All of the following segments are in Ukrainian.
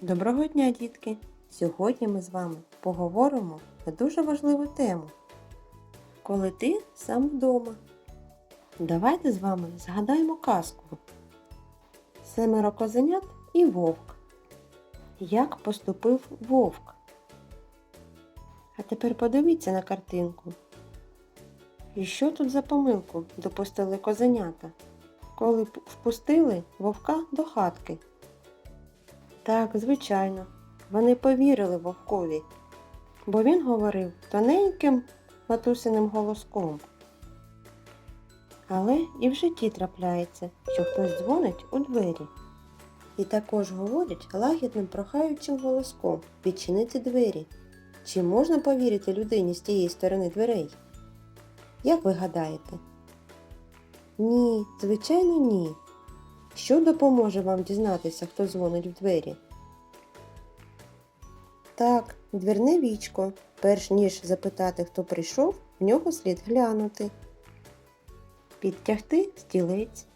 Доброго дня, дітки! Сьогодні ми з вами поговоримо на дуже важливу тему. Коли ти сам вдома. Давайте з вами згадаємо казку. Семеро козенят і вовк. Як поступив вовк? А тепер подивіться на картинку. І що тут за помилку допустили козенята, коли впустили вовка до хатки? Так, звичайно, вони повірили вовкові, бо він говорив тоненьким матусиним голоском. Але і в житті трапляється, що хтось дзвонить у двері. І також говорять лагідним прохаючим голоском відчинити двері. Чи можна повірити людині з тієї сторони дверей? Як ви гадаєте? Ні, звичайно, ні. Що допоможе вам дізнатися, хто дзвонить в двері? Так, дверне вічко. Перш ніж запитати, хто прийшов, в нього слід глянути. Підтягти стілець,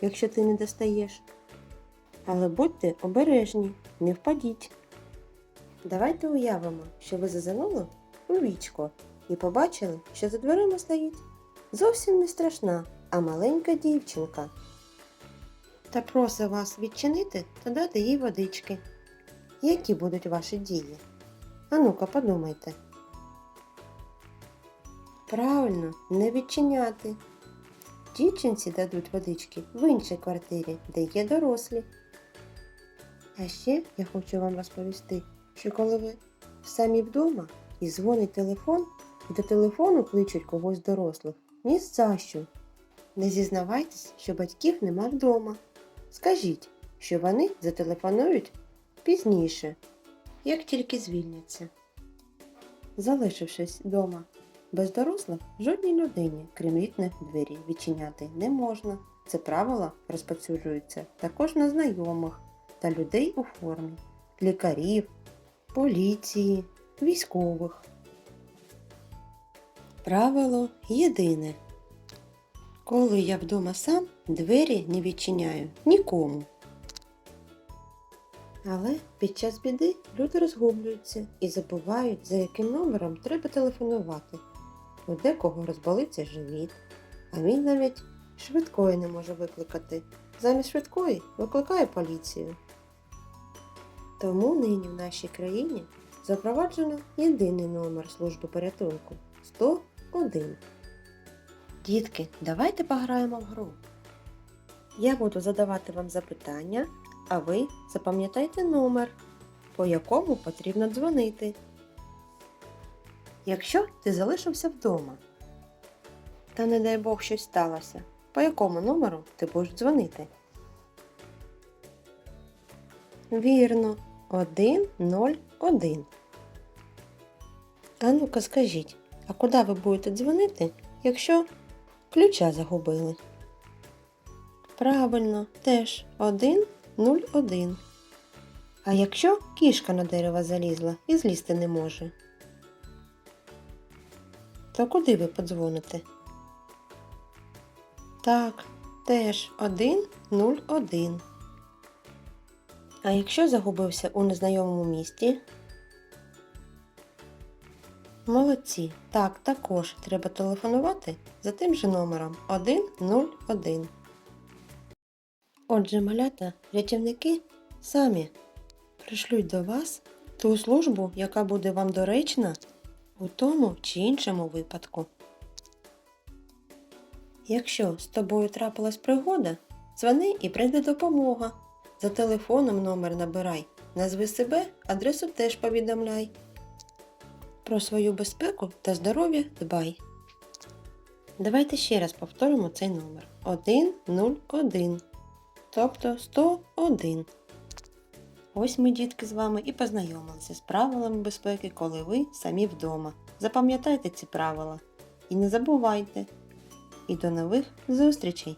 якщо ти не достаєш. Але будьте обережні, не впадіть. Давайте уявимо, що ви зазирнули у вічко і побачили, що за дверима стоїть зовсім не страшна, а маленька дівчинка та просить вас відчинити та дати їй водички. Які будуть ваші дії? А ну-ка подумайте. Правильно, не відчиняти. Дівчинці дадуть водички в іншій квартирі, де є дорослі. А ще я хочу вам розповісти, що коли ви самі вдома і дзвонить телефон, і до телефону кличуть когось дорослих, ні за що. Не зізнавайтесь, що батьків нема вдома. Скажіть, що вони зателефонують пізніше, як тільки звільняться. Залишившись вдома без дорослих, жодній людині, крім вікних двері, відчиняти не можна. Це правило розповсюджується також на знайомих та людей у формі, лікарів, поліції, військових. Правило єдине. Коли я вдома сам, двері не відчиняю нікому. Але під час біди люди розгублюються і забувають, за яким номером треба телефонувати. У декого розболиться живіт, а він навіть швидкої не може викликати. Замість швидкої викликає поліцію. Тому нині в нашій країні запроваджено єдиний номер служби порятунку 101. Дітки, давайте пограємо в гру. Я буду задавати вам запитання, а ви запам'ятайте номер, по якому потрібно дзвонити. Якщо ти залишився вдома, та не дай Бог щось сталося, по якому номеру ти будеш дзвонити? Вірно, 101. А ну-ка скажіть, а куди ви будете дзвонити, якщо ключа загубили? Правильно, теж 101. А якщо кішка на дерево залізла і злізти не може? То куди ви подзвоните? Так, теж 101. А якщо загубився у незнайомому місті? Молодці. Так, також треба телефонувати за тим же номером 101. Отже, малята, рятівники самі пришлють до вас ту службу, яка буде вам доречна у тому чи іншому випадку. Якщо з тобою трапилась пригода, дзвони і прийде допомога. За телефоном номер набирай. Назви себе, адресу теж повідомляй. Про свою безпеку та здоров'я дбай. Давайте ще раз повторимо цей номер 101, тобто 101. Ось ми, дітки, з вами і познайомилися з правилами безпеки, коли ви самі вдома. Запам'ятайте ці правила і не забувайте. І до нових зустрічей!